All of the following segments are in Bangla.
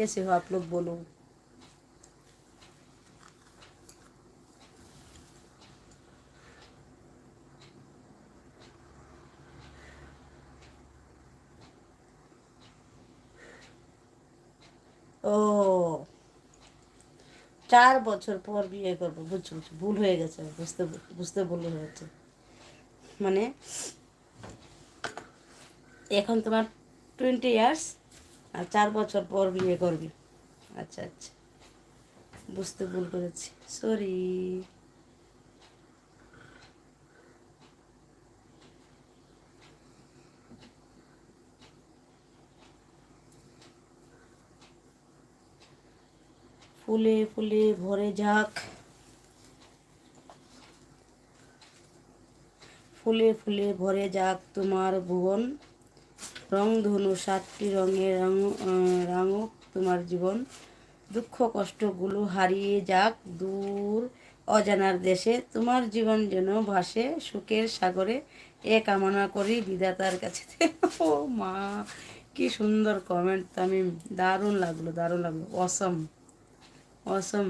कैसे हो आप लोग बोलो ও চার বছর পর বিয়ে করবো বুঝছো বুঝছো ভুল হয়ে গেছে বুঝতে বুঝতে ভুল হয়েছে মানে এখন তোমার টোয়েন্টি ইয়ার্স আর চার বছর পর বিয়ে করবি। আচ্ছা আচ্ছা। বুঝতে ভুল করেছি। সরি ফুলে ফুলে ভরে যাক। ফুলে ফুলে ভরে যাক তোমার ভুবন। রংধনু সাতটি রঙের রঙ রাঙক তোমার জীবন দুঃখ কষ্টগুলো হারিয়ে যাক দূর অজানার দেশে তোমার জীবন যেন ভাসে সুখের সাগরে এ কামনা করি বিধাতার কাছে ও মা কি সুন্দর কমেন্ট আমি দারুণ লাগলো দারুণ লাগলো অসম অসম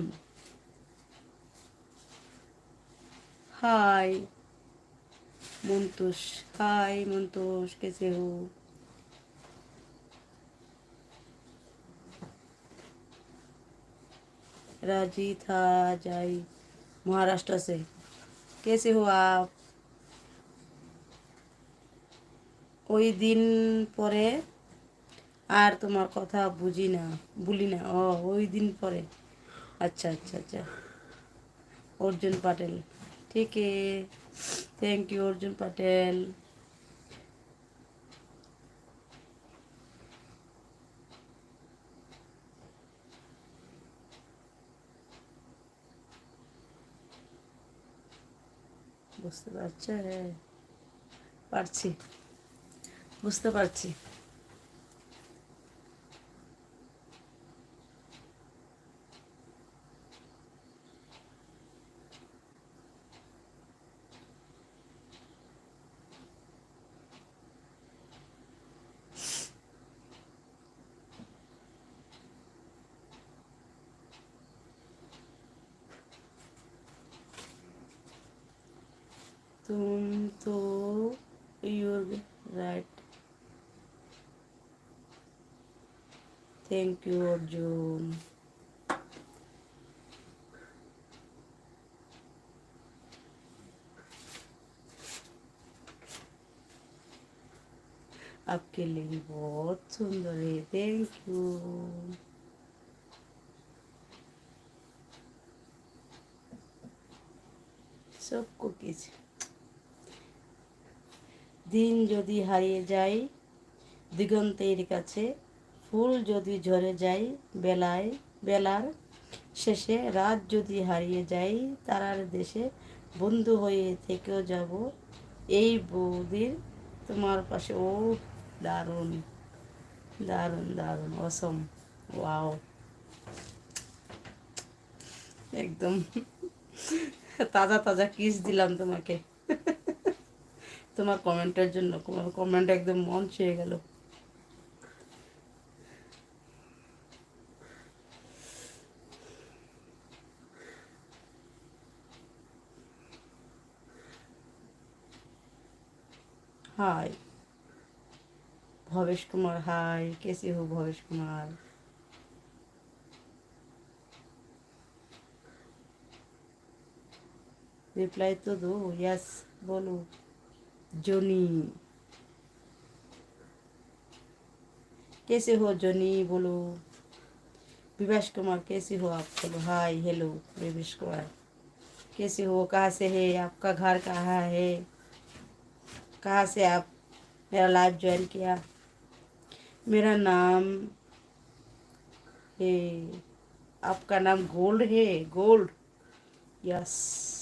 हाय मुंतुश हाय मुंतुश कैसे हो राजी था जाई महाराष्ट्र से कैसे हो आप ওই দিন পরে আর তোমার কথা বুঝি না বলি না ও ওই দিন পরে अच्छा अच्छा अच्छा अर्जुन पटेल ठीक है थैंक यू अर्जुन বুঝতে পারছে? পারছি। বুঝতে পারছি। तुम तो you're right thank you Arjun आपके लिए भी बहुत सुंदर है थैंक यू सबको किस দিন যদি হারিয়ে যায়, দিগন্তের কাছে ফুল যদি ঝরে যায়, বেলায়, বেলার শেষে রাত যদি হারিয়ে যায়, তারার দেশে বন্ধু হয়ে থেকেও যাব। এই বৌদির তোমার পাশে। ও, দারুণ দারুণ দারুণ, অসম। ওয়াও। একদম তাজা তাজা কিস দিলাম তোমাকে। তোমার কমেন্টের জন্য তোমার কমেন্ট একদম মন ছুঁয়ে গেল हाय भवेश कुमार हाय कैसे हो भवेश कुमार रिप्लाई तो दो यस बोलो जोनी। कैसे हो जोनी? बोलो। विवेश कुमार, कैसे हो आप? बोलो, हाय हेलो विवेश कुमार। कैसे हो? कहाँ से है? आपका घर कहाँ है? कहाँ से आप मेरा लाइव ज्वाइन किया? मेरा नाम है, आपका नाम गोल्ड है? गोल्ड? यस